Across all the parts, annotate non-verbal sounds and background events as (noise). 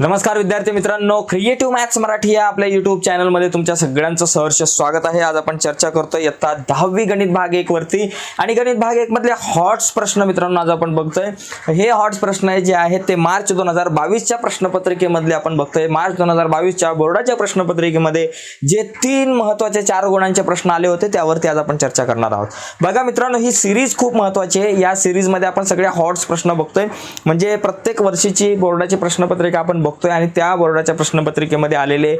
नमस्कार विद्यार्थी मित्रांनो क्रिएटिव्ह मॅथ्स मराठी या आपल्या युट्यूब चॅनलमध्ये तुमच्या सगळ्यांचं सहर्ष स्वागत आहे. आज आपण चर्चा करतोय इयत्ता दहावी गणित भाग एक वरती. आणि गणित भाग एक मधले हॉट्स प्रश्न मित्रांनो आज आपण बघतोय. हे हॉट्स प्रश्न आहे जे आहेत ते मार्च दोन हजार बावीसच्या प्रश्नपत्रिकेमधले आपण बघतोय. मार्च दोन हजार बावीसच्या बोर्डाच्या प्रश्नपत्रिकेमध्ये जे तीन महत्त्वाचे चार गुणांचे प्रश्न आले होते त्यावरती आज आपण चर्चा करणार आहोत. बघा मित्रांनो ही सिरीज खूप महत्वाची आहे. या सिरीजमध्ये आपण सगळ्या हॉट्स प्रश्न बघतोय. म्हणजे प्रत्येक वर्षीची बोर्डाची प्रश्नपत्रिका आपण बघतोय आणि त्या बोर्डाच्या प्रश्नपत्रिकेमध्ये आलेले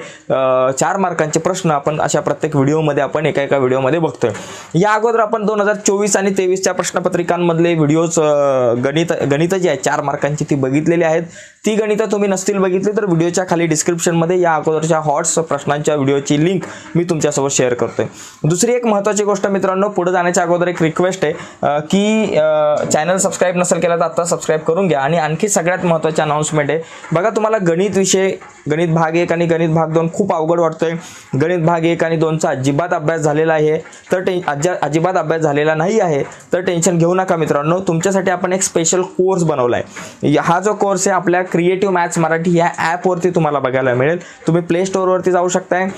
चार मार्कांचे प्रश्न आपण अशा प्रत्येक व्हिडिओमध्ये आपण एका एका व्हिडिओमध्ये बघतोय. या अगोदर आपण दोन हजार चोवीस आणि तेवीसच्या प्रश्नपत्रिकांमधले व्हिडिओज गणित गणितं जी आहेत चार मार्कांची ती बघितलेली आहेत. ती गणितं तुम्ही नसतील बघितली तर व्हिडिओच्या खाली डिस्क्रिप्शनमध्ये या अगोदरच्या हॉट्स प्रश्नांच्या व्हिडिओची लिंक मी तुमच्यासोबत शेअर करतोय. दुसरी एक महत्त्वाची गोष्ट मित्रांनो पुढे जाण्याच्या अगोदर एक रिक्वेस्ट आहे की चॅनल सबस्क्राईब नसेल केला तर आत्ता सबस्क्राईब करून घ्या. आणि आणखी सगळ्यात महत्त्वाची अनाऊन्समेंट आहे बघा तुम्हाला गणित विषय गणित भाग एक आणि गणित भाग दोन खूप अवघड वाटतोय. गणित भाग एक आणि दोनचा अजिबात अभ्यास झालेला आहे. तर टे अज्या अजिबात अभ्यास झालेला नाही आहे. तर टेन्शन घेऊ नका मित्रांनो. तुमच्यासाठी आपण एक स्पेशल कोर्स बनवला आहे हा जो कोर्स आहे आपल्या क्रिएटिव्ह मॅथ्स मराठी या ॲपवरती तुम्हाला बघायला मिळेल. तुम्ही प्ले स्टोअरवरती जाऊ शकताय.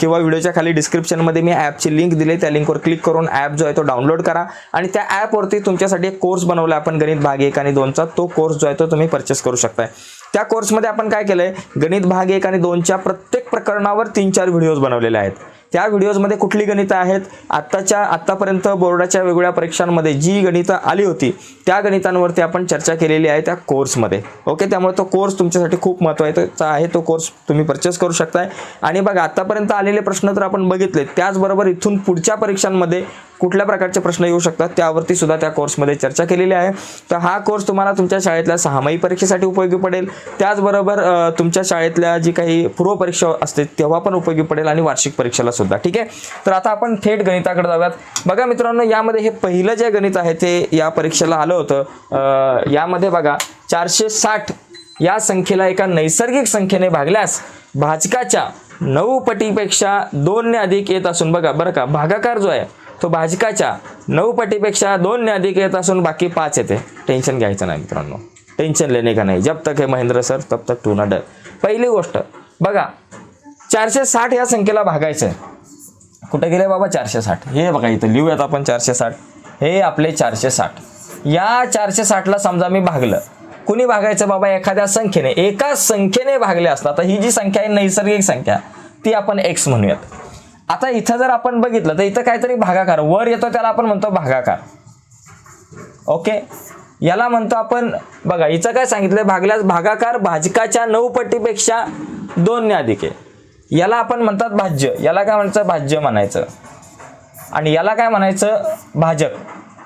किंवा व्हिडिओच्या खाली डिस्क्रिप्शनमध्ये मी ॲपची लिंक दिली त्या लिंकवर क्लिक करून ॲप जो आहे तो डाउनलोड करा. आणि त्या ॲपवरती तुमच्यासाठी एक कोर्स बनवला आपण गणित भाग एक आणि दोनचा. तो कोर्स जो आहे तो तुम्ही परचेस करू शकताय. त्या कोर्समध्ये आपण काय केलंय? गणित भाग एक आणि दोनच्या प्रत्येक प्रकरणावर तीन चार व्हिडिओज बनवलेले आहेत. त्या व्हिडिओजमध्ये कुठली गणितं आहेत? आत्ताच्या आत्तापर्यंत बोर्डाच्या वेगवेगळ्या परीक्षांमध्ये जी गणितं आली होती त्या गणितांवरती आपण चर्चा केलेली आहे त्या कोर्समध्ये. ओके? त्यामुळे तो कोर्स तुमच्यासाठी खूप महत्त्वाचा आहे. तो कोर्स तुम्ही परचेस करू शकताय. आणि बघा आत्तापर्यंत आलेले प्रश्न तर आपण बघितले. त्याचबरोबर इथून पुढच्या परीक्षांमध्ये कुठल्या प्रकारचे प्रश्न येऊ शकतात त्यावरती सुद्धा त्या कोर्समध्ये चर्चा केलेली आहे. तर हा कोर्स तुम्हाला तुमच्या शाळेतल्या सहामाही परीक्षेसाठी उपयोगी पडेल. त्याचबरोबर तुमच्या शाळेतल्या जी काही पूर्वपरीक्षा असते तेव्हा पण उपयोगी पडेल आणि वार्षिक परीक्षेला सुद्धा ठीक आहे? तर आता आपण थेट गणिताकडे जाऊयात. बघा मित्रांनो यामध्ये हे पहिलं जे गणित आहे ते या परीक्षेला आलं होतं. यामध्ये बघा चारशे साठ या संख्येला एका नैसर्गिक संख्येने भागल्यास भाजकाच्या नऊ पटीपेक्षा दोनने अधिक येत असून बघा बरं का भागाकार जो आहे तो भाजकाच्या नऊ पटीपेक्षा दोनने अधिक येत असून बाकी पाच येते. टेन्शन घ्यायचं नाही मित्रांनो. टेन्शन लेणे का नाही? जब तक हे महेंद्र सर तब तक टू ना डर. पहिली गोष्ट बघा चारशे साठ या संख्येला भागायचं आहे कुठे गेले बाबा चारशे साठ? हे बघा इथं लिहूयात आपण चारशे साठ. हे आपले चारशे साठ. या चारशे साठला समजा मी भागलं. कुणी भागायचं बाबा एखाद्या संख्येने? एका संख्येने भागले असतात आता ही जी संख्या आहे नैसर्गिक संख्या ती आपण एक्स म्हणूयात. आता इथं जर आपण बघितलं तर इथं काहीतरी भागाकार वर येतो त्याला आपण म्हणतो भागाकार. ओके? याला म्हणतो आपण बघा हिचं काय सांगितलं भागल्यास भागाकार भाजकाच्या नऊ पटीपेक्षा दोनने अधिक आहे याला आपण म्हणतात भाज्य. याला काय म्हणायचं? भाज्य म्हणायचं. आणि याला काय म्हणायचं? भाजक.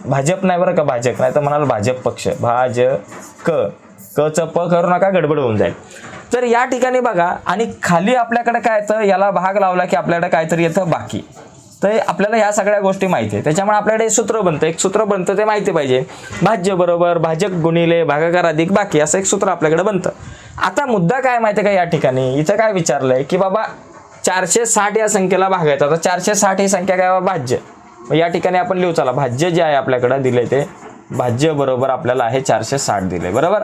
भाजप नाही बरं का भाजक? नाही तर म्हणाल भाजप पक्ष. भाज क. कच प करू नका गडबड होऊन जाईल. तर या ठिकाणी बघा आणि खाली आपल्याकडे काय येतं? याला भाग लावला की आपल्याकडे काहीतरी येतं बाकी. तर आपल्याला ह्या सगळ्या गोष्टी माहिती आहे. त्याच्यामुळे आपल्याकडे सूत्र बनतं. एक सूत्र बनतं ते माहिती पाहिजे. भाज्य बरोबर भाजक गुणिले भागाकार अधिक बाकी असं एक सूत्र आपल्याकडे बनतं. आता मुद्दा काय माहिती आहे का या ठिकाणी? इथं काय विचारलंय की बाबा चारशे साठ या संख्येला भागायचं आता चारशे साठ ही संख्या काय भाज्य? या ठिकाणी आपण लिहू चला. भाज्य जे आहे आपल्याकडे दिले ते. भाज्य बरोबर आपल्याला आहे चारशे साठ दिले बरोबर?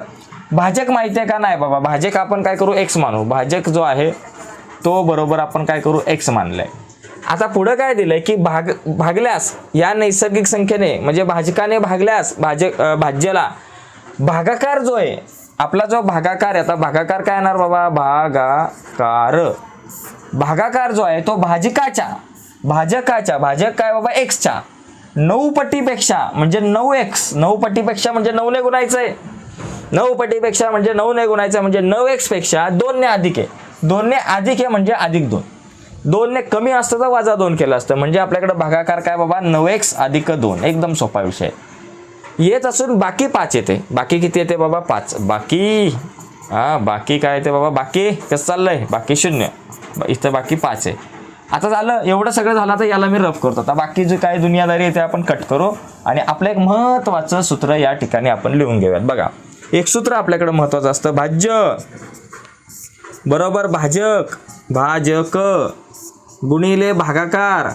भाजक माहिती आहे का नाही बाबा? भाजक आपण काय करू? एक्स मानू. भाजक जो आहे तो बरोबर आपण काय करू? एक्स मानलाय. आता पुढं काय दिलंय की भाग भागल्यास या नैसर्गिक संख्येने म्हणजे भाजकाने भागल्यास भाज भाज्याला भागाकार जो आहे आपला जो भागाकार आहे आता भागाकार काय येणार बाबा? भागाकार. भागाकार जो आहे तो भाजकाच्या भाजकाच्या भाजक काय बाबा? एक्सच्या नऊ पटीपेक्षा म्हणजे नऊ एक्स नऊ पटीपेक्षा म्हणजे नऊने गुणायचं आहे नऊ पटीपेक्षा म्हणजे नऊने गुणायचं म्हणजे नऊ एक्सपेक्षा दोनने अधिक आहे. दोनने अधिक आहे म्हणजे अधिक दोन. दोनने कमी असतं तर वाजा दोन केलं असतं. म्हणजे आपल्याकडे भागाकार काय बाबा? नऊ एक्स अधिक दोन. एकदम सोपा विषय. येत असून बाकी पाच येते. बाकी किती येते बाबा? पाच. बाकी. हा बाकी काय येते बाबा? बाकी. कसं चाललंय? बाकी शून्य. इथं बाकी पाच आहे. आता झालं एवढं सगळं झालं तर याला मी रफ करतो. आता बाकी जे काय दुनियादारी आहे ते आपण कट करू. आणि आपलं एक महत्त्वाचं सूत्र या ठिकाणी आपण लिहून घेऊयात. बघा. एक सूत्र आपल्याकडे महत्त्वाचं असतं. भाज्य. बरोबर? भाजक. भाजक. गुणिले भागाकार.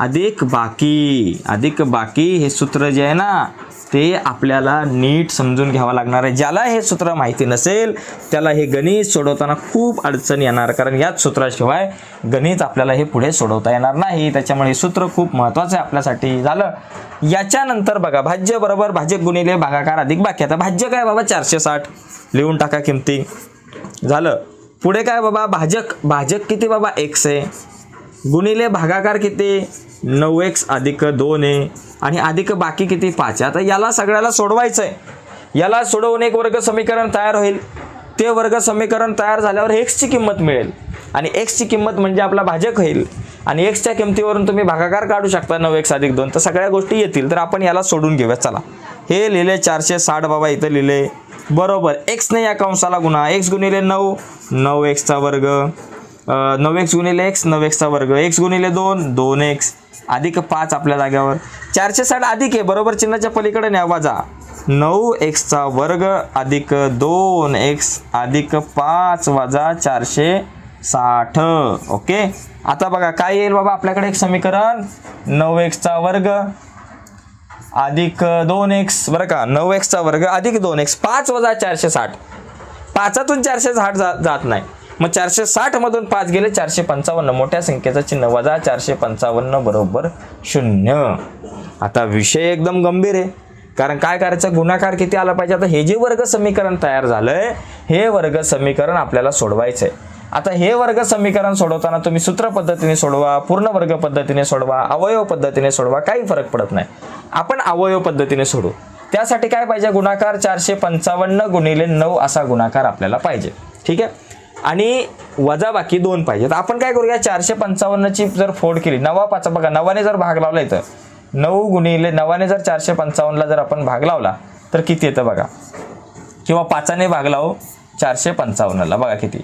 अधिक बाकी अधिक बाकी हे सूत्र जे आहे ना ते आपल्याला नीट समजून घ्यावं लागणार आहे. ज्याला हे सूत्र माहिती नसेल त्याला हे गणित सोडवताना खूप अडचण येणार. कारण याच सूत्राशिवाय गणित आपल्याला हे पुढे सोडवता येणार नाही. त्याच्यामुळे हे सूत्र खूप महत्त्वाचं आहे आपल्यासाठी. झालं. याच्यानंतर बघा भाज्य बरोबर भाज्य गुणिले भागाकार अधिक बाकी. आता भाज्य काय बाबा? चारशे साठ. लिहून टाका किमती. झालं. पुढे काय बाबा? भाजक. भाजक किती बाबा? एक्स आहे. गुणिले भागाकार किती? नऊ एक्स अधिक दोन आहे. आणि अधिक बाकी किती? पाच आहे. आता याला सगळ्याला सोडवायचं आहे याला सोडवून एक वर्ग समीकरण तयार होईल. ते वर्ग समीकरण तयार झाल्यावर एक्सची किंमत मिळेल. आणि एक्सची किंमत म्हणजे आपला भाजक होईल. आणि एक्सच्या किमतीवरून तुम्ही भागाकार काढू शकता नऊ एक्स अधिक दोन. तर सगळ्या गोष्टी येतील. तर आपण याला सोडून घेऊया. चला. हे लिहिले चारशे साठ बाबा इथं लिहिले. बरोबर. एक्सने या कंसाला गुणा. एक्स गुणिले नऊ नऊ एक्सचा वर्ग. नऊ एक्स गुणिले एक्स नऊ एक्सचा वर्ग. एक्स गुणिले दोन दोन एक्स अधिक पाच आपल्या जाग्यावर. चारशे साठ अधिक आहे. बरोबर चिन्हाच्या पलीकडे न्या. वाजा. नऊ एक्सचा वर्ग अधिक दोन एक्स अधिक पाच वाजा चारशे साठ. ओके? आता बघा काय येईल बाबा आपल्याकडे एक समीकरण? नऊ एक्सचा वर्ग अधिक दोन एक्स बरं का नऊ एक्सचा वर्ग अधिक दोन एक्स पाच वजा चारशे साठ. पाचातून चारशे साठ जा जात नाही. मग चारशे साठ मधून पाच गेले चारशे पंचावन्न. मोठ्या संख्येचं चिन्ह वजा चारशे पंचावन्न बरोबर शून्य. आता विषय एकदम गंभीर आहे. कारण काय करायचं? गुणाकार किती आला पाहिजे? आता हे जे वर्ग समीकरण तयार झालंय हे वर्ग समीकरण आपल्याला सोडवायचं आहे आता हे वर्ग समीकरण सोडवताना तुम्ही सूत्र पद्धतीने सोडवा पूर्ण वर्ग पद्धतीने सोडवा अवयव पद्धतीने सोडवा काही फरक पडत नाही. आपण अवयव पद्धतीने सोडू. त्यासाठी काय पाहिजे? गुणाकार चारशे पंचावन्न गुणिले नऊ असा गुणाकार आपल्याला पाहिजे. ठीक आहे? आणि वजा बाकी दोन पाहिजे. तर आपण काय करूया? चारशे पंचावन्नची जर फोड केली नवा पाचा बघा नवाने जर भाग लावला इथं नऊ गुणिले नवाने जर चारशे पंचावन्नला जर आपण भाग लावला तर किती येतं बघा? किंवा पाचाने भाग लावू चारशे पंचावन्नला बघा किती.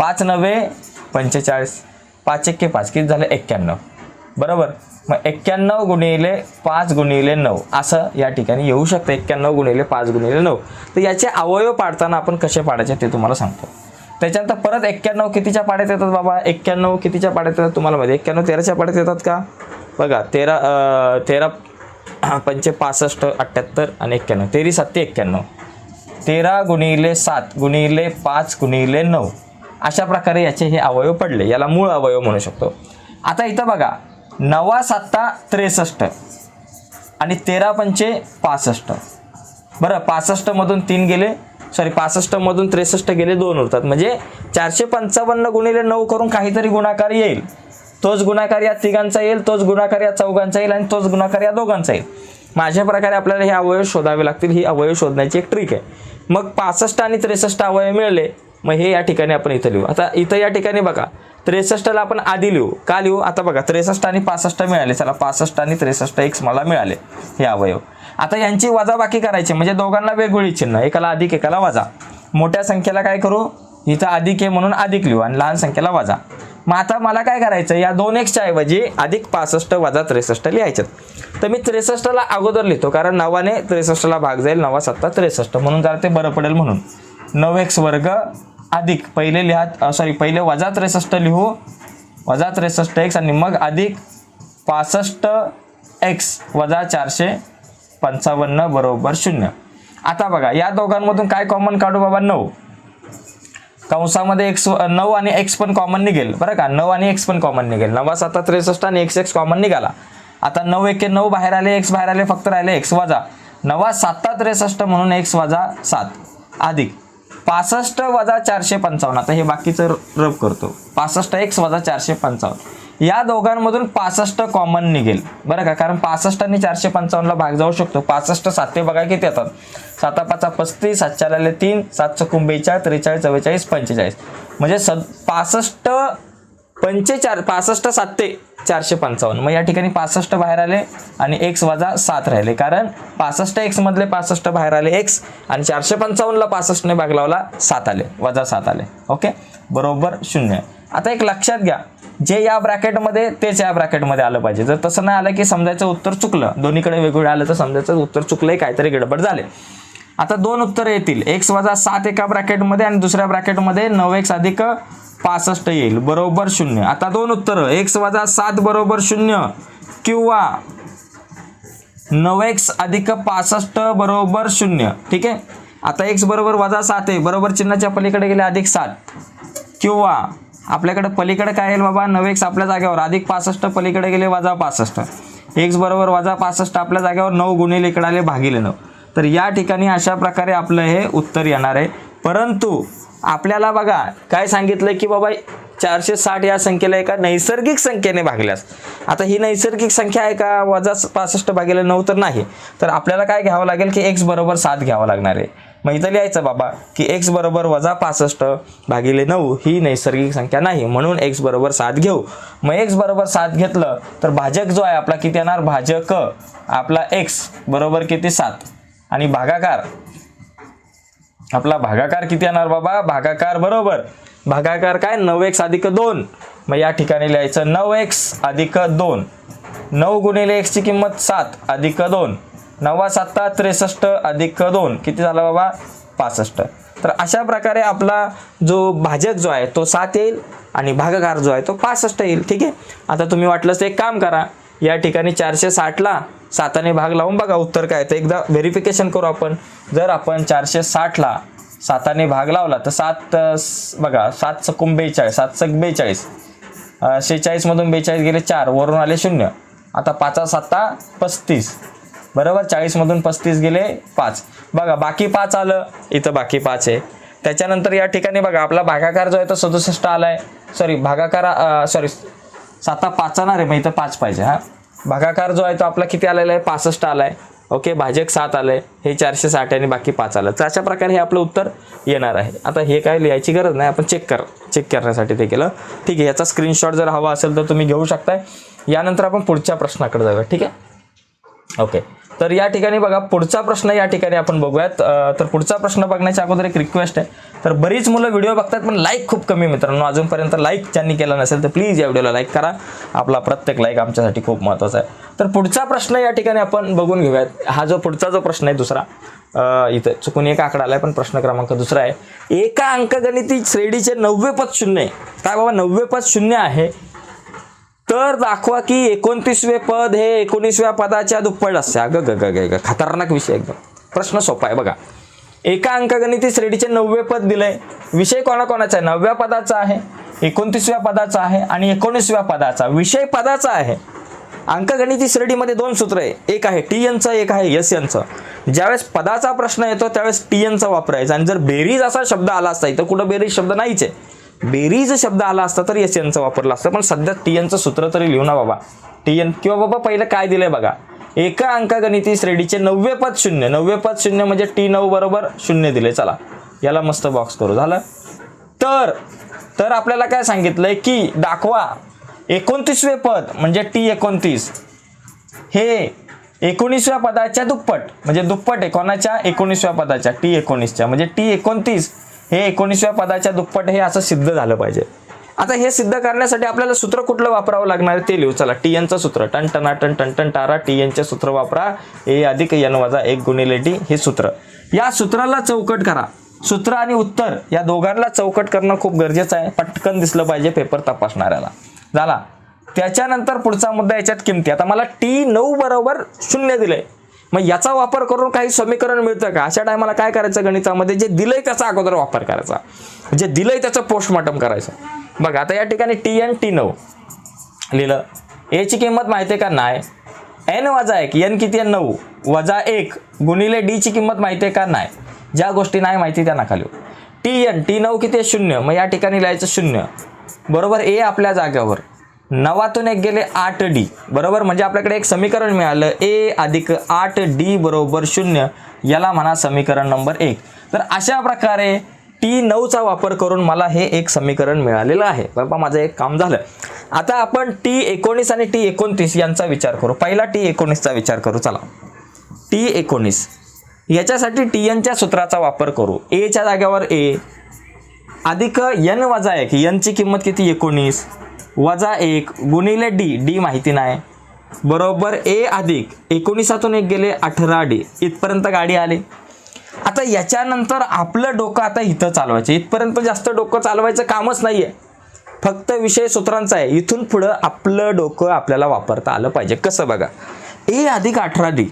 पाच नव्हे पंचेचाळीस. पाच एक्के पाच किती झालं? एक्क्याण्णव. बरोबर? मग एक्क्याण्णव गुणिले पाच गुणिले नऊ. असं या ठिकाणी येऊ शकतं. एक्क्याण्णव गुणिले पाच गुणिले नऊ. तर याचे अवयव पाडताना आपण कसे पाडायचे ते तुम्हाला सांगतो. त्याच्यानंतर परत एक्क्याण्णव कितीच्या पाड्यात येतात बाबा? एक्क्याण्णव कितीच्या पाड्यात येतात तुम्हाला माहिती एक्क्याण्णव तेराच्या पाड्यात येतात का? बघा तेरा तेरा (clears throat) पंचे पासष्ट अठ्ठ्याहत्तर आणि एक्क्याण्णव. तेरी सत्ते एक्क्याण्णव. तेरा गुणिले सात गुणिले पाच गुणिले नऊ. अशा प्रकारे याचे हे अवयव पडले. याला मूळ अवयव म्हणू शकतो. आता इथं बघा नवा सत्ता त्रेसष्ट आणि तेरा पंचे पासष्ट. बरं पासष्टमधून तीन गेले सॉरी पासष्टमधून त्रेसष्ट गेले दोन उरतात. म्हणजे चारशे पंचावन्न गुणिले नऊ करून काहीतरी गुणाकार येईल. तोच गुणाकार या तिघांचा येईल तोच गुणाकार या चौघांचा येईल आणि तोच गुणाकार या दोघांचा येईल. माझ्या प्रकारे आपल्याला हे अवयव शोधावे लागतील. ही अवयव शोधण्याची एक ट्रिक आहे. मग पासष्ट आणि त्रेसष्ट अवयव मिळाले मग हे या ठिकाणी आपण इथं लिहू. आता इथं या ठिकाणी बघा त्रेसष्टला आपण आधी लिहू. का लिहू? आता बघा त्रेसष्ट आणि पासष्ट मिळाले. चला पासष्ट आणि त्रेसष्ट एक्स मला मिळाले हे अवयव. आता यांची वजाबाकी करायची म्हणजे दोघांना वेगवेगळी चिन्ह एकाला अधिक एकाला वजा. मोठ्या संख्येला काय करू? इथं अधिक आहे म्हणून अधिक लिहू आणि लहान संख्येला वजा. मग आता मला काय करायचं या दोन एक्सच्या ऐवजी अधिक पासष्ट वजा त्रेसष्ट लिहायच्यात तर मी त्रेसष्टला अगोदर लिहितो कारण नवाने त्रेसष्टला भाग जाईल नवा सत्ता त्रेसष्ट. म्हणून जरा ते बरं पडेल म्हणून. नऊ एक्स वर्ग अधिक पहिले लिहा सॉरी पहिले वजा त्रेसष्ट लिहू वजा त्रेसष्ट एक्स आणि मग अधिक पासष्ट एक्स वजा चारशे पंचावन्न बरोबर शून्य. आता बघा या दोघांमधून काय कॉमन काढू बाबा? नऊ. कंसामध्ये एक्स नऊ आणि एक्स पण कॉमन निघेल. बरं का? नऊ आणि एक्स पण कॉमन निघेल. नवा साता त्रेसष्ट आणि एक्स एक्स कॉमन निघाला. आता नऊ एके नऊ बाहेर आले एक्स बाहेर आले फक्त राहिले एक्स वजा. नवा साता त्रेसष्ट म्हणून एक्स वजा सात. अधिक. पासष्ट वजा चारशे पंचावन्न. आता हे बाकीचं रब करतो. पासष्ट एक्स वजा चारशे पंचावन्न. या दोघांमधून पासष्ट कॉमन निघेल. बरं का? कारण पासष्ट आणि चारशे पंचावन्नला भाग जाऊ शकतो. पासष्ट साते बघा किती येतात. साता पाचा पस्तीस सातच्या राहिले तीन सात चौकुन त्रेचाळीस चव्वेचाळीस पंचेचाळीस. म्हणजे सद पासष्ट पंचेचार पासष्ट साते चारशे पंचावन्न. मग या ठिकाणी पासष्ट बाहेर आले आणि एक्स वजा सात राहिले. कारण पासष्ट एक्समधले पासष्ट बाहेर आले एक्स आणि चारशे पंचावन्नला पासष्टने भाग लावला सात आले. वजा सात आले. ओके? बरोबर शून्य. आता एक लक्षात घ्या. जे या ब्रॅकेटमध्ये तेच या ब्रॅकेटमध्ये आलं पाहिजे. जर तसं नाही आलं की समजायचं उत्तर चुकलं दोन्हीकडे वेगवेगळं आलं तर समजायचं उत्तर चुकलंही काहीतरी गडबड झाले. आता दोन उत्तरं येतील. एक्स वजा सात एका ब्रॅकेटमध्ये आणि दुसऱ्या ब्रॅकेटमध्ये नऊ एक्स अधिक पासष्ट येईल. बरोबर शून्य. आता दोन उत्तर. एक्स वजा सात बरोबर शून्य किंवा नऊ एक्स अधिक पासष्ट बरोबर शून्य. ठीक आहे? आता एक्स बरोबर वजा सात आहे. बरोबर चिन्हाच्या पलीकडे गेले अधिक सात. किंवा आपल्याकडे पलीकडे काय येईल बाबा? नऊ एक्स आपल्या जागेवर. अधिक पासष्ट पलीकडे गेले वजा पासष्ट. एक्स बरोबर वजा पासष्ट आपल्या जागेवर नऊ गुणिले इकडे आले भागिले नऊ. तर या ठिकाणी अशा प्रकारे आपलं हे उत्तर येणार आहे. परंतु आपल्याला बघा काय सांगितलं की बाबा चारशे साठ या संख्येला एका नैसर्गिक संख्येने भागल्यास. आता ही नैसर्गिक संख्या आहे का? वजा पासष्ट भागिले नऊ तर नाही. तर आपल्याला काय घ्यावं लागेल की एक्स बरोबर सात घ्यावं लागणार आहे. मग इथं लिहायचं बाबा की एक्स बरोबर वजा पासष्ट भागिले नऊ ही नैसर्गिक संख्या नाही म्हणून एक्स बरोबर सात घेऊ. मग एक्स बरोबर सात घेतलं तर भाजक जो आहे आपला किती येणार? भाजक आपला एक्स बरोबर किती? सात. आणि भागाकार आपला भागाकार किती येणार बाबा? भागाकार बरोबर. भागाकार काय? नऊ एक्स अधिक दोन. मग या ठिकाणी लिहायचं नऊ एक्स अधिक दोन. नऊ गुणिले एक्सची किंमत सात अधिक दोन. नवा सत्ता त्रेसष्ट अधिक दोन. किती झाला बाबा? पासष्ट. तर अशा प्रकारे आपला जो भाजक जो आहे तो सात येईल आणि भागाकार जो आहे तो पासष्ट येईल. ठीक आहे? आता तुम्ही वाटलंच एक काम करा. या ठिकाणी चारशे साठला साताने भाग लावून बघा उत्तर काय तर एकदा व्हेरिफिकेशन करू आपण. जर आपण चारशे साठला साताने भाग लावला तर सात बघा सात सकुम बेचाळीस सात चक बेचाळीस. शेहेचाळीसमधून बेचाळीस गेले चार वरून आले शून्य. आता पाचा साता पस्तीस. बरोबर? चाळीसमधून पस्तीस गेले पाच. बघा बाकी पाच आलं. इथं बाकी पाच आहे. त्याच्यानंतर या ठिकाणी बघा आपला भागाकार जो आहे तो सदुसष्ट आलाय. सॉरी भागाकार सॉरी साता पाच येणार रे मग इथं पाच पाहिजे हा. भागाकार जो आहे तो आपला किती आलेला आहे? पासष्ट आलाय. ओके भाजक सात आलंय. हे चारशे साठ आणि बाकी पाच आलं. तर अशा प्रकारे हे आपलं उत्तर येणार आहे. आता हे काय लिहायची गरज नाही. आपण चेक कर चेक करण्यासाठी ते केलं. ठीक आहे याचा स्क्रीनशॉट जर हवा असेल तर तुम्ही घेऊ शकताय. यानंतर आपण पुढच्या प्रश्नाकडे जाऊया. ठीक आहे? ओके तर या ठिकाणी बघा पुढचा प्रश्न या ठिकाणी आपण बघूयात. तर पुढचा प्रश्न बघण्याच्या अगोदर एक रिक्वेस्ट आहे. तर बरीच मुलं व्हिडिओ बघतात पण लाईक खूप कमी मित्रांनो. अजूनपर्यंत लाईक ज्यांनी केला नसेल तर प्लीज या व्हिडिओला लाईक करा. आपला प्रत्येक लाईक आमच्यासाठी खूप महत्त्वाचा आहे. तर पुढचा प्रश्न या ठिकाणी आपण बघून घेऊयात. हा जो पुढचा जो प्रश्न आहे दुसरा. इथं चुकून एक आकडा आलाय पण प्रश्न क्रमांक दुसरा आहे. एका अंकगणिती श्रेणीचे नव्वे पद शून्य आहे. काय बाबा नव्वे पद शून्य आहे. तर दाखवा की एकोणतीसवे पद हे एकोणीसव्या पदाच्या दुप्पट असते. अगं ग ग ग ग खतरनाक विषय एकदम. प्रश्न सोपा आहे बघा. एका अंकगणिती श्रेणीचे नववे पद दिलंय. विषय कोणाकोणाचा आहे? नवव्या पदाचा आहे एकोणतीसव्या पदाचा आहे आणि एकोणीसव्या पदाचा. विषय पदाचा आहे. अंकगणिती श्रेणीमध्ये दोन सूत्र आहे. एक आहे टी एनचं एक आहे एस एनचं ज्यावेळेस पदाचा प्रश्न येतो त्यावेळेस टी एनचा वापरायचा. आणि जर बेरीज असा शब्द आला असता इथं कुठं बेरीज शब्द नाहीच आहे. बेरीज शब्द आला असता तर एस एनचा वापरला असता. पण सध्या टी एनचं सूत्र तरी लिहू ना बाबा. टी एन किंवा बाबा पहिलं काय दिलंय बघा. एका अंकगणिती श्रेणीचे नववे पद शून्य. नववे पद शून्य म्हणजे टी नऊ बरोबर शून्य दिले चला याला मस्त बॉक्स करू. झालं? तर तर आपल्याला काय सांगितलंय की दाखवा एकोणतीसवे पद म्हणजे टी एकोणतीस. हे एकोणीसव्या पदाच्या दुप्पट. म्हणजे दुप्पट एकोणाच्या एकोणीसव्या पदाच्या. टी एकोणीसच्या. म्हणजे टी एकोणतीस. हे एकोणीसव्या पदाच्या दुप्पट हे असं सिद्ध झालं पाहिजे. आता हे सिद्ध करण्यासाठी आपल्याला सूत्र कुठलं वापरावं लागणार आहे ते लिहू. चला टी एनचं सूत्र. टन टना टन टन टन टारा टी एनचे सूत्र वापरा. ए अधिक एन वजा एक गुणिले टी हे सूत्र. या सूत्राला चौकट करा. सूत्र आणि उत्तर या दोघांना चौकट करणं खूप गरजेचं आहे. पटकन दिसलं पाहिजे पेपर तपासणाऱ्याला. झाला. त्याच्यानंतर पुढचा मुद्दा याच्यात किमती. आता मला टी नऊ बरोबर शून्य दिलंय. मग याचा वापर करून काही समीकरण मिळतं का? अशा टायमाला काय करायचं गणितामध्ये? जे दिलंय त्याचा अगोदर वापर करायचा. जे दिलंय त्याचं पोस्टमॉर्टम करायचं. बघा आता या ठिकाणी टी एन टी नऊ लिहिलं. एची किंमत माहिती आहे का? नाही. एन वजा एक एन किती आहे? नऊ. वजा एक गुणिले डीची किंमत माहिती आहे का? नाही. ज्या गोष्टी नाही माहिती त्या नका लिहू. टी एन टी नऊ किती आहे? शून्य. मग या ठिकाणी लिहायचं शून्य. बरोबर ए आपल्या जागेवर. नवातून एक गेले आठ डी. बरोबर? म्हणजे आपल्याकडे एक समीकरण मिळालं. ए अधिक आठ डी बरोबर शून्य. याला म्हणा समीकरण नंबर एक. तर अशा प्रकारे टी नऊचा वापर करून मला हे एक समीकरण मिळालेलं आहे. बाबा माझं एक काम झालं. आता आपण टी एकोणीस आणि टी एकोणतीस यांचा विचार करू. पहिला टी एकोणीसचा विचार करू. चला. टी एकोणीस. याच्यासाठी टी एनच्या सूत्राचा वापर करू. एच्या जाग्यावर ए. अधिक एन वजा एक. एनची किंमत किती? एकोणीस. वजा एक गुणिले डी. डी माहिती नाही. बरोबर ए अधिक एकोणीसातून एक गेले अठरा डी. इथपर्यंत गाडी आली. आता याच्यानंतर आपलं डोकं आता इथं चालवायचं. इथपर्यंत जास्त डोकं चालवायचं कामच नाही आहे फक्त विषय सूत्रांचा आहे. इथून पुढं आपलं डोकं आपल्याला वापरता आलं पाहिजे. कसं बघा? ए अधिक अठरा डी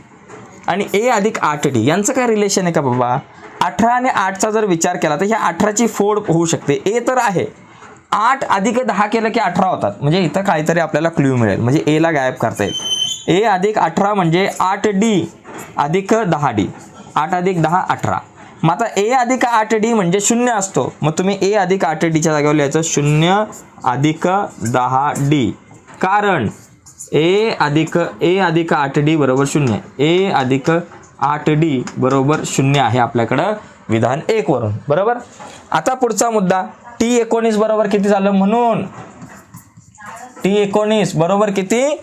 आणि ए अधिक आठ डी यांचं काय रिलेशन आहे का बाबा? अठरा आणि आठचा जर विचार केला तर ह्या अठराची फोड होऊ शकते. ए तर आहे. आठ अधिक दहा केलं की अठरा होतात. म्हणजे इथं काहीतरी आपल्याला क्ल्यू मिळेल. म्हणजे एला गायब करता येईल. ए अधिक अठरा म्हणजे आठ डी अधिक दहा डी आठ अधिक दहा अठरा. मग आता ए अधिक आठ डी म्हणजे शून्य असतो. मग तुम्ही ए अधिक आठ डीच्या जागेवर लिहायचं. शून्य अधिक दहा डी कारण ए अधिक ए अधिक आठ डी बरोबर शून्य. ए अधिक आठ डी बरोबर शून्य आहे आपल्याकडं. विधान एकवरून बरोबर? आता पुढचा मुद्दा. टी एकोणीस बरोबर किती झालं म्हणून? टी एकोणीस बरोबर किती?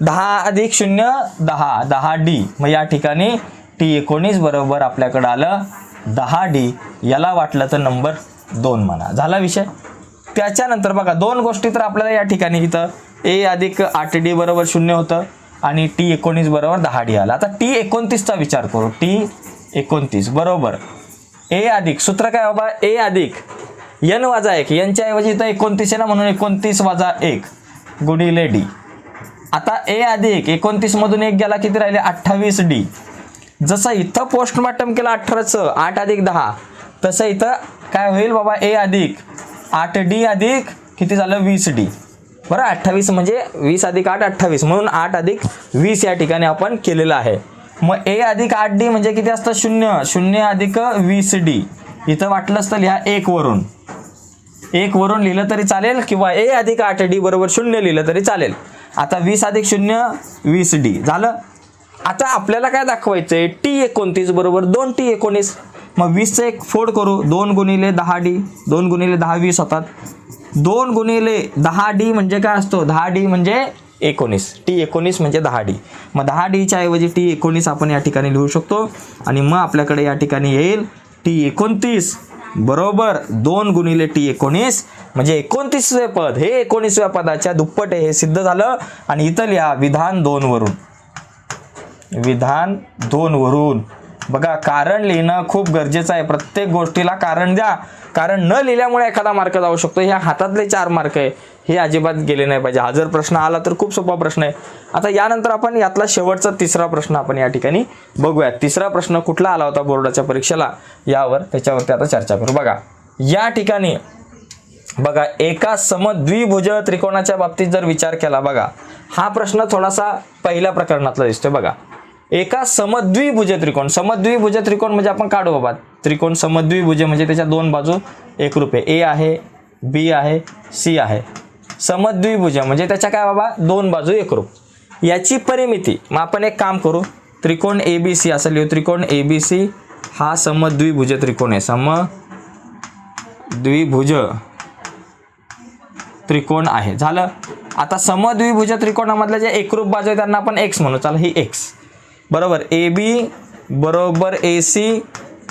दहा अधिक शून्य दहा. दहा डी. मग या ठिकाणी टी एकोणीस बरोबर आपल्याकडं आलं दहा डी. याला वाटलं तर नंबर दोन म्हणा. झाला विषय? त्याच्यानंतर बघा दोन गोष्टी तर आपल्याला या ठिकाणी इथं. ए अधिक आठ डी बरोबर शून्य होतं आणि टी एकोणीस बरोबर दहा डी आला. आता टी एकोणतीसचा विचार करू. टी एकोणतीस बरोबर. ए अधिक. सूत्र काय बाबा? ए अधिक. एन वाजा एक यांच्या ऐवजी इथं एकोणतीस आहे ना म्हणून एकोणतीस वाजा एक. गुणिले डी. आता ए अधिक एकोणतीसमधून एक गेला किती राहिले? अठ्ठावीस डी. जसं इथं पोस्टमार्टम केलं अठराचं आठ अधिक दहा. तसं इथं काय होईल बाबा? ए अधिक आठ डी अधिक किती झालं? वीस डी. बरं अठ्ठावीस म्हणजे वीस अधिक आठ अठ्ठावीस. म्हणून आठ अधिक वीस या ठिकाणी आपण केलेलं आहे. मग ए अधिक आठ डी म्हणजे किती असतं? शून्य. शून्य अधिक वीस डी. इथं वाटलं असतं लिहा एकवरून एक वरून लिहिलं तरी चालेल किंवा ए अधिक आठ डी बरोबर शून्य लिहिलं तरी चालेल. आता वीस अधिक शून्य वीस डी. झालं? आता आपल्याला काय दाखवायचं आहे टी एकोणतीस बरोबर दोन टी एकोणीस. मग वीसचं एक फोड करू. दोन गुणिले दहा डी. दोन गुणिले दहा वीस होतात. दोन गुणिले दहा डी म्हणजे काय असतो? दहा डी म्हणजे एकोणीस. टी एकोणीस म्हणजे दहा डी. मग दहा डीच्या ऐवजी टी एकोणीस आपण या ठिकाणी लिहू शकतो. आणि मग आपल्याकडे या ठिकाणी येईल टी एकोणतीस. बरोबर. दोन गुणिले टी एकोणीस म्हणजे एकोणतीसवे पद. हे एकोणीसव्या पदाच्या दुप्पट आहे. हे सिद्ध झालं. आणि इथं लिहा विधान दोन वरून विधान दोन वरून बघा कारण लिहिणं खूप गरजेचं आहे. प्रत्येक गोष्टीला कारण द्या. कारण न लिहिल्यामुळे एखादा मार्क जाऊ शकतो. ह्या हातातले चार मार्क आहे. हे अजिबात गेले नाही पाहिजे. हा जर प्रश्न आला तर खूप सोपा प्रश्न आहे. आता यानंतर आपण यातला शेवटचा तिसरा प्रश्न आपण या ठिकाणी बघूयात तिसरा प्रश्न कुठला आला होता बोर्डाच्या परीक्षेला? यावर त्याच्यावरती आता चर्चा करू. बघा या ठिकाणी बघा एका समद्विभुज त्रिकोणाच्या बाबतीत जर विचार केला बघा हा प्रश्न थोडासा पहिल्या प्रकरणातला दिसतोय. बघा एका समद्विभुज त्रिकोण. समद्विभुज त्रिकोण म्हणजे आपण काढू बाबा. त्रिकोण समद्विभुज म्हणजे त्याच्या दोन बाजू एकरूप आहे. ए आहे बी आहे सी आहे. समद्विभुज म्हणजे त्याच्या काय बाबा? दोन बाजू एकरूप याची परिमिती मग आपण एक काम करू. त्रिकोण ए बी सी असं लिहू. त्रिकोण ए बी सी हा समद्विभुज त्रिकोण आहे. सम द्विभुज त्रिकोण आहे. झालं? आता समद्विभुज त्रिकोणामधल्या जे एकरूप बाजू आहे त्यांना आपण एक्स म्हणू. चाल ही एक्स बरोबर. ए बी बरोबर ए सी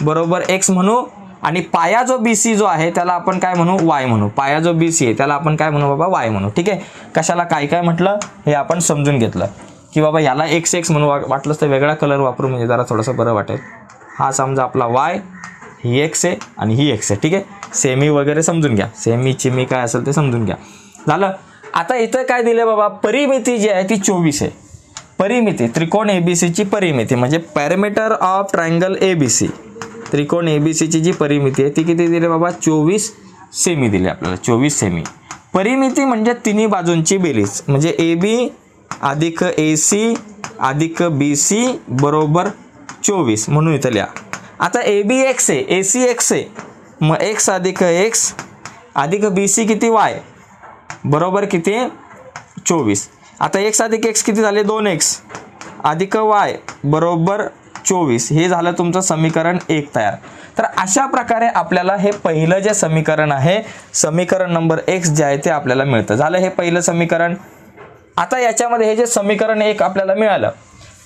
बरोबर एक्स म्हणू. आणि पाया जो बी सी जो आहे त्याला आपण काय म्हणू? वाय म्हणू. पाया जो बी सी आहे त्याला आपण काय म्हणू बाबा? वाय म्हणू. ठीक आहे? कशाला काय काय म्हटलं? हे आपण समजून घेतलं. की बाबा याला एक्स एक्स म्हणू वा- वाटलंच तर वेगळा कलर वापरू म्हणजे जरा थोडंसं बरं वाटेल. हा समजा आपला वाय ही एक्स आहे आणि ही एक्स आहे. ठीक आहे? सेमी वगैरे समजून घ्या. सेमी चिमी काय असेल ते समजून घ्या. झालं? आता इथं काय दिलं बाबा? परिमिती जी आहे ती चोवीस आहे. परिमिती त्रिकोण ए बी सीची परिमिती म्हणजे parameter of triangle A B C त्रिकोण ए बी सीची जी परिमिती आहे ती किती दिली बाबा? चोवीस सेमी दिली आपल्याला चोवीस सेमी परिमिती म्हणजे तिन्ही बाजूंची बेरीज म्हणजे ए बी अधिक ए सी अधिक बी सी बरोबर चोवीस म्हणून इथं लिहा. आता ए बी एक्स आहे ए सी एक्स आहे मग एक्स अधिक एक्स अधिक बी सी किती वाय बरोबर किती? चोवीस. आता एक्स अधिक एक्स किती झाले? दोन एक्स अधिक वाय बरोबर चोवीस. हे झालं तुमचं समीकरण एक तयार. तर अशा प्रकारे आपल्याला हे पहिलं जे समीकरण आहे समीकरण नंबर एक्स जे आहे ते आपल्याला मिळतं. झालं हे पहिलं समीकरण? आता याच्यामध्ये हे जे समीकरण एक आपल्याला मिळालं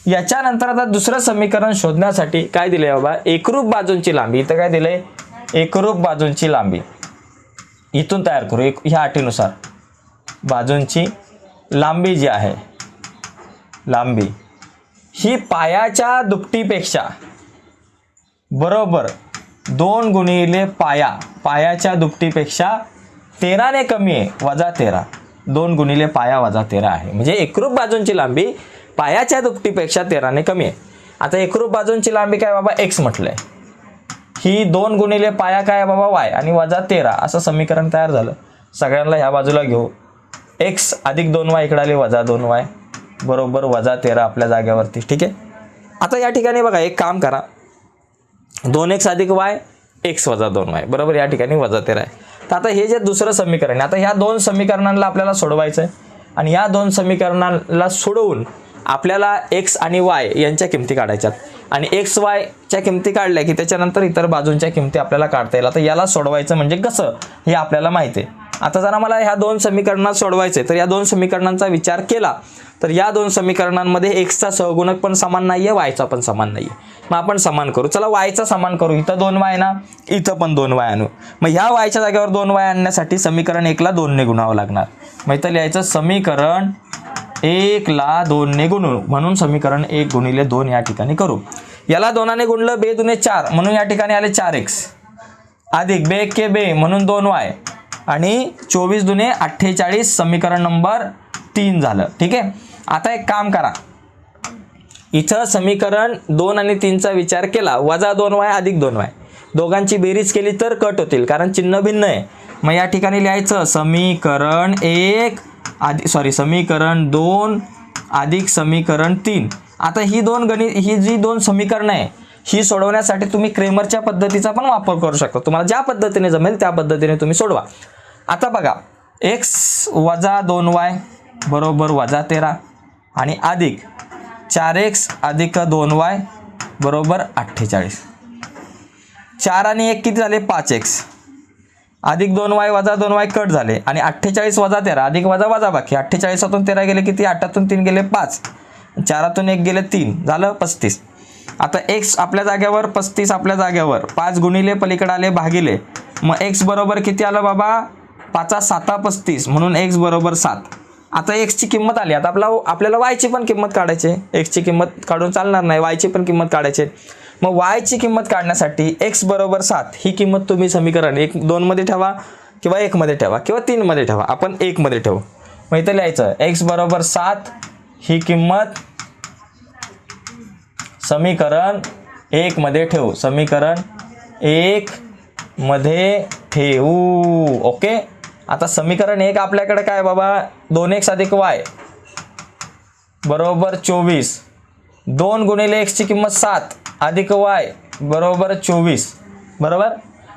याच्यानंतर आता दुसरं समीकरण शोधण्यासाठी काय दिलंय बाबा? एकरूप बाजूंची लांबी. इथं काय दिलंय? एकरूप बाजूंची लांबी. इथून तयार करू. एक ह्या अटीनुसार. बाजूंची लांबी जी आहे लांबी ही पायाच्या दुपटीपेक्षा बरोबर दोन गुणिले पाया पायाच्या दुपटीपेक्षा तेराने कमी आहे वजा तेरा. दोन गुणिले पाया वजा तेरा आहे. म्हणजे एकरूप बाजूंची लांबी पायाच्या दुपटीपेक्षा तेराने कमी आहे. आता एकरूप बाजूंची लांबी काय बाबा? एक्स म्हटलंय. ही दोन गुणिले पाया काय आहे बाबा? वाय आणि वजा तेरा. असं समीकरण तयार झालं. सगळ्यांना ह्या बाजूला घेऊ. एक्स अधिक दोन वाय इकडे आले वजा दोन वाय. बरोबर वजा तेरा आपल्या जाग्यावरती ठीक आहे? आता या ठिकाणी बघा एक काम करा. दोन एक्स अधिक वाय एक्स वजा दोन वाय. बरोबर या ठिकाणी वजा तेरा आहे. तर आता हे जे दुसरं समीकरण आहे आता ह्या दोन समीकरणांना आपल्याला सोडवायचं आहे. आणि या दोन समीकरणाला सोडवून आपल्याला एक्स आणि वाय यांच्या किमती काढायच्यात. आणि एक्स वायच्या किमती काढल्या की त्याच्यानंतर इतर बाजूंच्या किमती आपल्याला काढता येईल. आता याला सोडवायचं म्हणजे कसं? हे आपल्याला माहिती आहे. आता जरा मला ह्या दोन समीकरणात सोडवायचे तर या दोन समीकरणांचा विचार केला. तर या दोन समीकरणांमध्ये एक्सचा सहगुणक पण समान नाही आहे वायचा पण समान नाही आहे मग आपण समान करू. चला वायचा समान करू. इथं दोन वाय ना इथं पण दोन वाय आणू. मग ह्या वायच्या जागेवर दोन वाय आणण्यासाठी समीकरण एकला दोनने गुणावं लागणार. मग इथं लिहायचं समीकरण एकला दोनने गुणू. म्हणून समीकरण एक गुणिले दोन या ठिकाणी करू. याला दोनाने गुणलं बे दुने चार. म्हणून या ठिकाणी आले चार एक्स अधिक बे के बे म्हणून दोन वाय आणि चोवीस दुने अठ्ठेचाळीस समीकरण नंबर तीन झालं. ठीक आहे? आता एक काम करा. इथं समीकरण दोन आणि तीनचा विचार केला. वजा दोन वाय अधिक दोन वाय दोघांची बेरीज केली तर कट होतील कारण चिन्ह भिन्न आहे. मग या ठिकाणी लिहायचं समीकरण एक आधी सॉरी समीकरण दोन अधिक समीकरण तीन. आता ही दोन गणित ही जी दोन समीकरणं आहे ही सोडवण्यासाठी तुम्ही क्रेमरच्या पद्धतीचा पण वापर करू शकता. तुम्हाला ज्या पद्धतीने जमेल त्या पद्धतीने तुम्ही सोडवा. आता बघा एक्स वजा दोन वाय बरोबर वजा तेरा आणि अधिक चार एक्स अधिक दोन वाय बरोबर अठ्ठेचाळीस. चार आणि एक किती झाले? पाच एक्स अधिक दोन वाय वजा दोन वाय कट झाले. आणि अठ्ठेचाळीस वजा तेरा अधिक वजा वजा बाकी. अठ्ठेचाळीसातून तेरा गेले किती? आठातून तीन गेले पाच. चारातून एक गेले तीन. झालं पस्तीस. आता एक्स आपल्या जाग्यावर पस्तीस आपल्या जाग्यावर पाच गुणिले पलीकडे आले भागिले. मग एक्स बरोबर किती आलं बाबा? पाचा साता पस्तीस. म्हणून एक्स बरोबर सात. आता एक्सची किंमत आली. आता आपला आपल्याला वायची पण किंमत काढायची एक्सची किंमत काढून चालणार नाही. वायची पण किंमत काढायची मग वायची किंमत काढण्यासाठी एक्स बरोबर सात ही किंमत तुम्ही समीकरण एक दोनमध्ये ठेवा किंवा एकमध्ये ठेवा किंवा तीनमध्ये ठेवा. आपण एकमध्ये ठेवू. मग इथं लिहायचं एक्स बरोबर सात ही किंमत समीकरण एकमध्ये ठेवू. समीकरण एक मध्ये ठेवू. ओके आता समीकरण एक आपल्याकडे काय बाबा? दोन एक्स अधिक वाय बरोबर चोवीस. दोन गुणिले एक्सची किंमत सात अधिक वाय बरोबर चोवीस. बरोबर?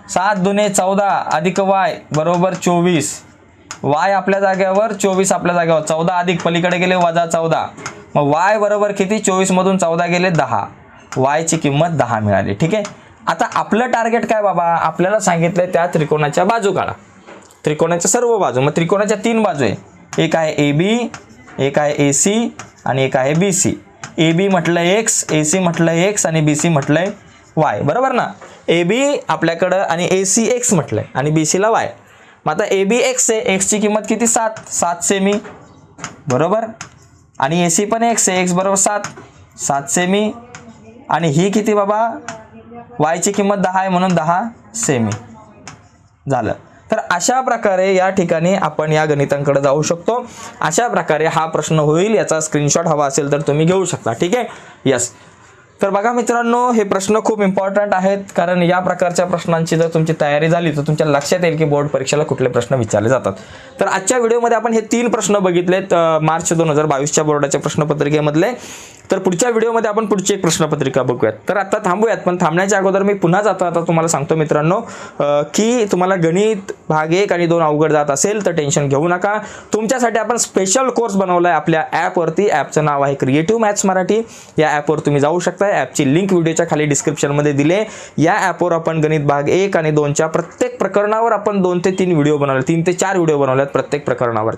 सात दुने चौदा अधिक वाय बरोबर चोवीस. वाय आपल्या जाग्यावर चोवीस आपल्या जाग्यावर. चौदा अधिक पलीकडे गेले वजा चौदा. मग वाय बरोबर किती? चोवीसमधून चौदा गेले दहा. वायची किंमत दहा मिळाली. ठीक आहे? आता आपलं टार्गेट काय बाबा? आपल्याला सांगितलं त्या त्रिकोणाच्या बाजू काढा. त्रिकोणाच्या सर्व बाजू. मग त्रिकोणाच्या तीन बाजू आहे. एक आहे ए बी एक आहे ए सी आणि एक आहे बी सी ए बी म्हटलं एक्स ए सी म्हटलं एक्स आणि बी सी म्हटलंय वाय बरोबर ना? ए बी आपल्याकडं आणि ए सी एक्स म्हटलंय आणि बी सीला वाय मग आता ए बी एक्स आहे एक्सची किंमत किती? सात. सात सेमी बरोबर? आणि ए सी पण एक्स आहे एक्स बरोबर सात. सात सेमी आणि ही किती बाबा? वायची किंमत दहा आहे म्हणून दहा सेमी झालं. तर अशा प्रकारे या ठिकाणी आपण या गणितांकडे जाऊ शकतो. अशा प्रकारे हा प्रश्न होईल याचा स्क्रीनशॉट हवा असेल तर तुम्ही घेऊ शकता. ठीक आहे? यस तर बघा मित्रांनो हे प्रश्न खूप इम्पॉर्टंट आहेत. कारण या प्रकारच्या प्रश्नांची जर तुमची तयारी झाली तर तुमच्या लक्षात येईल की बोर्ड परीक्षेला कुठले प्रश्न विचारले जातात. तर आजच्या व्हिडिओमध्ये आपण हे तीन प्रश्न बघितलेत मार्च दोन हजार बावीसच्या बोर्डाच्या प्रश्नपत्रिकेमधले. तर पुढच्या व्हिडिओमध्ये आपण पुढची एक प्रश्नपत्रिका बघूयात. तर आता थांबूयात पण थांबण्याच्या अगोदर मी पुन्हा जातो. आता तुम्हाला सांगतो मित्रांनो की तुम्हाला गणित भाग एक आणि दोन अवघड जात असेल तर टेन्शन घेऊ नका. तुमच्यासाठी आपण स्पेशल कोर्स बनवला आहे आपल्या ॲपवरती ॲपचं नाव आहे क्रिएटिव्ह मॅथ्स मराठी. या ॲपवर तुम्ही जाऊ शकता ॲपची लिंक व्हिडिओच्या खाली डिस्क्रिप्शनमध्ये दिले या ॲपवर आपण गणित भाग एक आणि दोनच्या प्रत्येक प्रकरणावर आपण दोन ते तीन व्हिडिओ बनवले. तीन ते चार व्हिडिओ बनवल्यात प्रत्येक प्रकरणावर.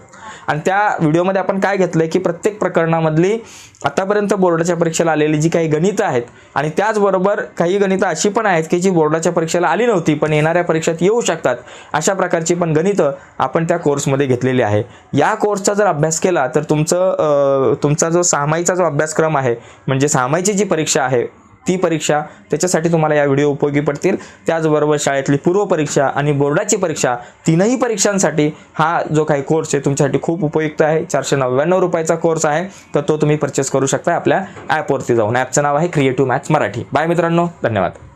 आणि त्या व्हिडिओमध्ये आपण काय घेतलं की प्रत्येक प्रकरणामधली आतापर्यंत बोर्डाच्या परीक्षेला आलेली जी काही गणितं आहेत आणि त्याचबरोबर काही गणितं अशी पण आहेत की जी बोर्डाच्या परीक्षेला आली नव्हती पण येणाऱ्या परीक्षेत येऊ शकतात. अशा प्रकारची पण गणितं आपण त्या कोर्समध्ये घेतलेली आहे. या कोर्सचा जर अभ्यास केला तर तुमचं तुमचा जो सहामाईचा जो अभ्यासक्रम आहे म्हणजे सहामाईची जी परीक्षा आहे ती परीक्षा त्याच्यासाठी तुम्हाला या व्हिडिओ उपयोगी पडतील. त्याचबरोबर शाळेतली पूर्व परीक्षा आणि बोर्डाची परीक्षा तीनही परीक्षांसाठी हा जो काही कोर्स आहे तुमच्यासाठी खूप उपयुक्त आहे. चारशे नव्याण्णव रुपयाचा कोर्स आहे तर तो तुम्ही परचेस करू शकता आपल्या ॲपवरती जाऊन. ॲपचं नाव आहे क्रिएटिव्ह मॅथ्स मराठी. बाय मित्रांनो धन्यवाद.